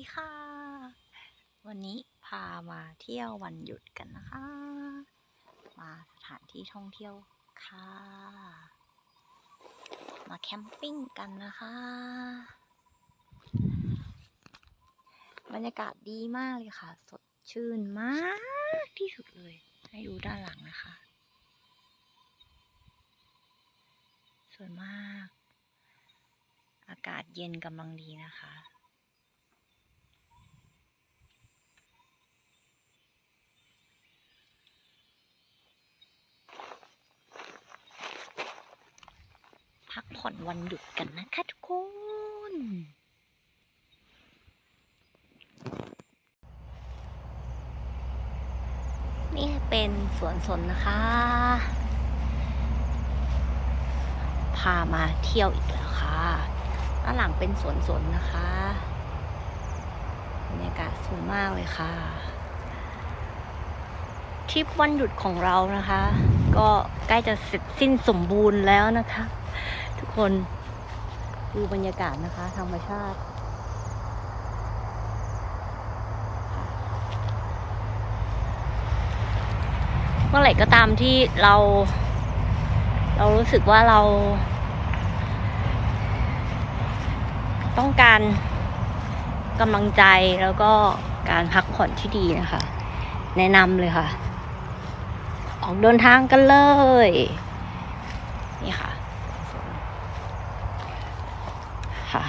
ดีค่ะ วันนี้พามาเที่ยววันหยุดกันนะคะ มาสถานที่ท่องเที่ยวค่ะ มาแคมปิ้งกันนะคะ บรรยากาศดีมากเลยค่ะ สดชื่นมากที่สุดเลย ให้ดูด้านหลังนะคะ สวยมาก อากาศเย็นกำลังดีนะคะ ผ่อนวันหยุดกันนะคะทุกคน นี่เป็นสวนสนนะคะ พามาเที่ยวอีกแล้วค่ะ ด้านหลังเป็นสวนสนนะคะบรรยากาศสวยมากเลยค่ะทริปวันหยุดของเรานะคะ ก็ใกล้จะเสร็จสิ้นสมบูรณ์แล้วนะคะ ทุกคนดูบรรยากาศนะคะ ธรรมชาติ เมื่อไหร่ก็ตามที่เรา เรารู้สึกว่าเรา ต้องการกำลังใจแล้วก็การพักผ่อนที่ดีนะคะ แนะนำเลยค่ะ ออกเดินทางกันเลย นี่ค่ะ ค่ะ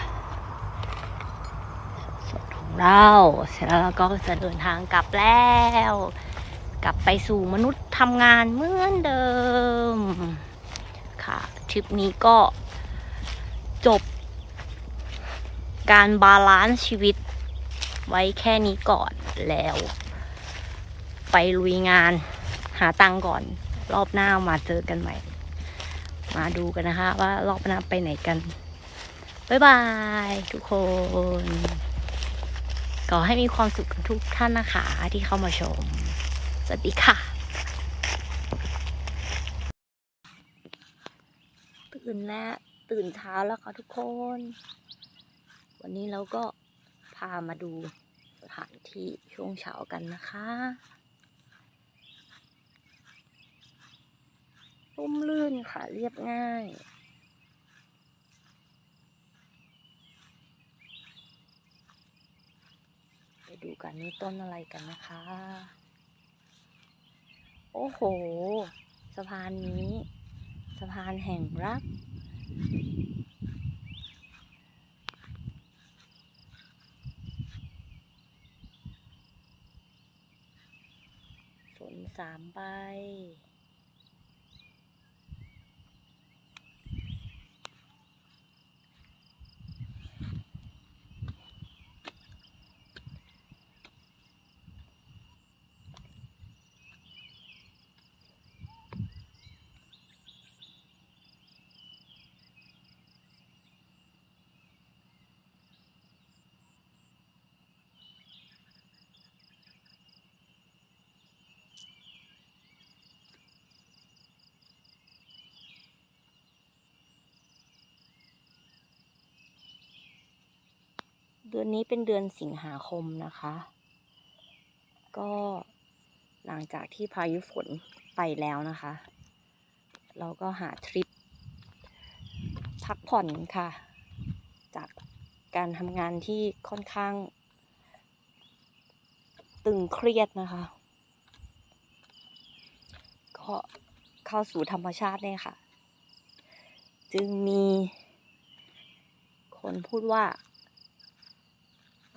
ส่วนของเราเสร็จแล้วเราก็จะเดินทางกลับแล้ว กลับไปสู่มนุษย์ทำงานเหมือนเดิม ค่ะทริปนี้ก็จบ การบาลานซ์ชีวิต ไว้แค่นี้ก่อนแล้ว ไปลุยงานหาตังค์ก่อน รอบหน้ามาเจอกันใหม่ มาดูกันนะคะว่ารอบหน้าไปไหนกัน บ๊ายบายทุกคน ขอให้มีความสุขกันทุกท่านนะคะ ที่เข้ามาชม สวัสดีค่ะ ตื่นแล้วตื่นเช้าแล้วค่ะทุกคน วันนี้เราก็พามาดูสถานที่ช่วงเช้ากันนะคะร่มรื่นค่ะเรียบง่าย ไป ดูกันนี่ต้นอะไรกันนะคะ โอ้โห สะพานนี้ สะพานแห่งรักสนสามใบ เดือนนี้เป็นเดือนสิงหาคมนะคะ ก็หลังจากที่พายุฝนไปแล้วนะคะ เราก็หาทริป พักผ่อนค่ะ จากการทำงานที่ค่อนข้าง ตึงเครียดนะคะ ก็เข้าสู่ธรรมชาติเนี่ยค่ะ จึงมีคนพูดว่า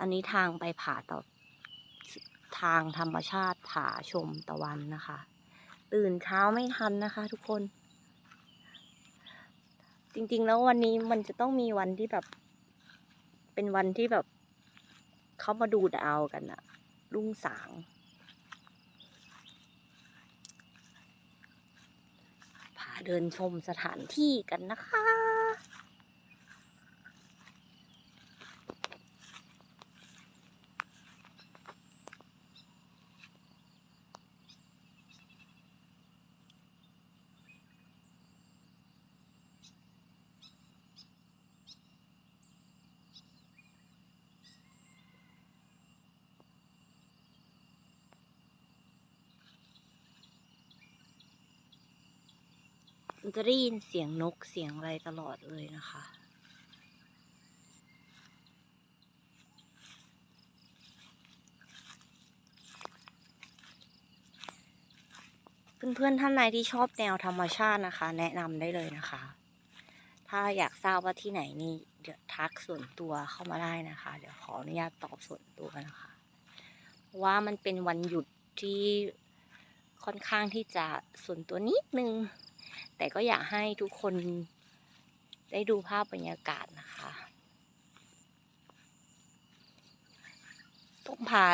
อันนี้ทางไปผาต่อทางธรรมชาติผาชมตะวันนะคะ ตื่นเช้าไม่ทันนะคะ ทุกคน จริงๆแล้ววันนี้มันจะต้องมีวันที่แบบ เป็นวันที่แบบเขามาดูดาวกันอะรุ่งสางพาเดินชมสถานที่กันนะคะ มันจะได้ยินเสียงนกเสียงอะไรตลอดเลยนะคะ เพื่อนๆท่านใดที่ชอบแนวธรรมชาตินะคะ แนะนำได้เลยนะคะ ถ้าอยากทราบว่าที่ไหนนี่เดี๋ยวทักส่วนตัวเข้ามาได้นะคะ เดี๋ยวขออนุญาตตอบส่วนตัวนะคะว่ามันเป็นวันหยุดที่ค่อนข้างที่จะส่วนตัวนิดนึง แต่ก็อยากให้ทุกคนได้ดูภาพบรรยากาศนะคะตรงผา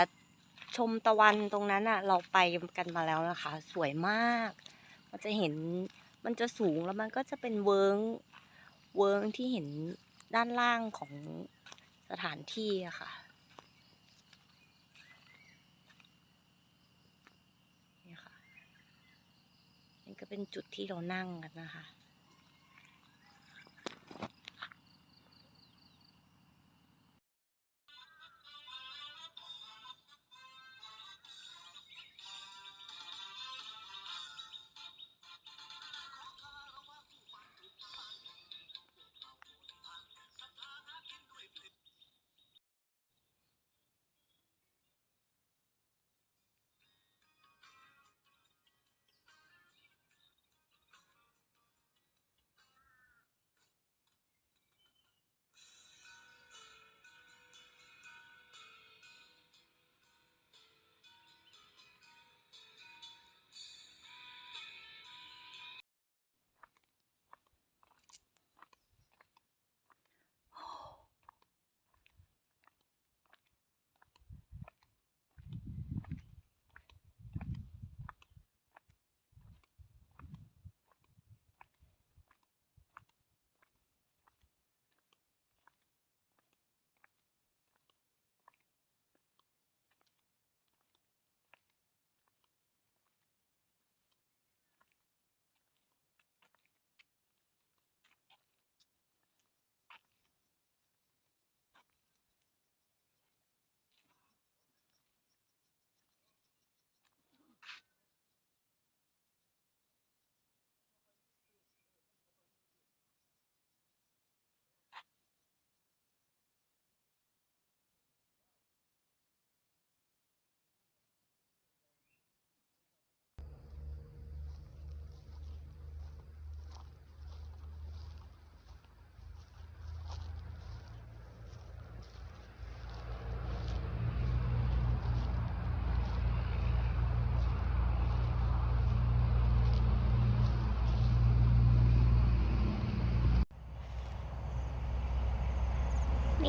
ชมตะวันตรงนั้นอะ เราไปกันมาแล้วนะคะ สวยมาก มันจะเห็นมันจะสูงแล้วมันก็จะเป็นเวิงเวิงที่เห็นด้านล่างของสถานที่อะค่ะ นี่ ก็เป็นจุดที่เรานั่งกันนะคะ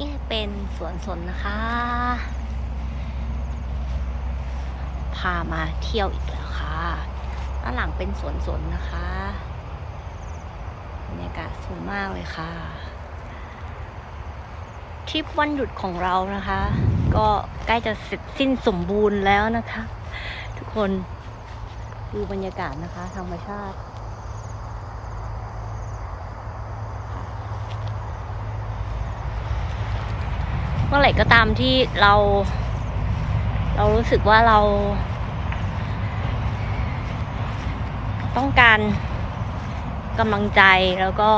นี่เป็นสวนสนนะคะ พามาเที่ยวอีกแล้วค่ะด้านหลังเป็นสวนสนนะคะบรรยากาศสวยมากเลยค่ะทริปวันหยุดของเรานะคะ ก็ใกล้จะเสร็จสิ้นสมบูรณ์แล้วนะคะ ทุกคนดูบรรยากาศนะคะ ธรรมชาติ มื่อไหร่ก็ตามที่เรา เรารู้สึกว่าเรา ต้องการกำลังใจแล้วก็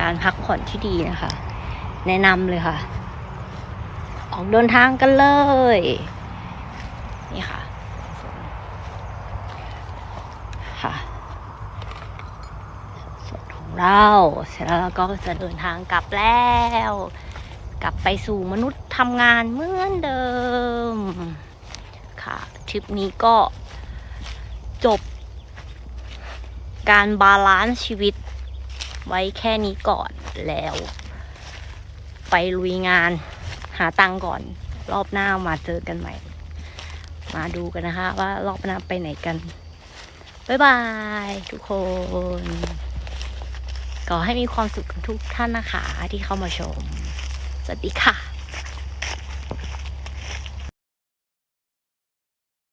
การพักผ่อนที่ดีนะคะ แนะนำเลยค่ะ ออกเดินทางกันเลย นี่ค่ะ ค่ะส่วนของเรา เสร็จแล้วเราก็จะเดินทางกลับแล้ว กลับไปสู่มนุษย์ ทำงานเหมือนเดิม ค่ะทริปนี้ก็จบ การบาลานซ์ชีวิต ไว้แค่นี้ก่อนแล้ว ไปลุยงานหาตังค์ก่อน รอบหน้ามาเจอกันใหม่ มาดูกันนะคะ ว่ารอบหน้าไปไหนกัน บ๊ายบาย ทุกคนขอให้มีความสุขทุกท่านนะคะ ที่เข้ามาชม สวัสดีค่ะ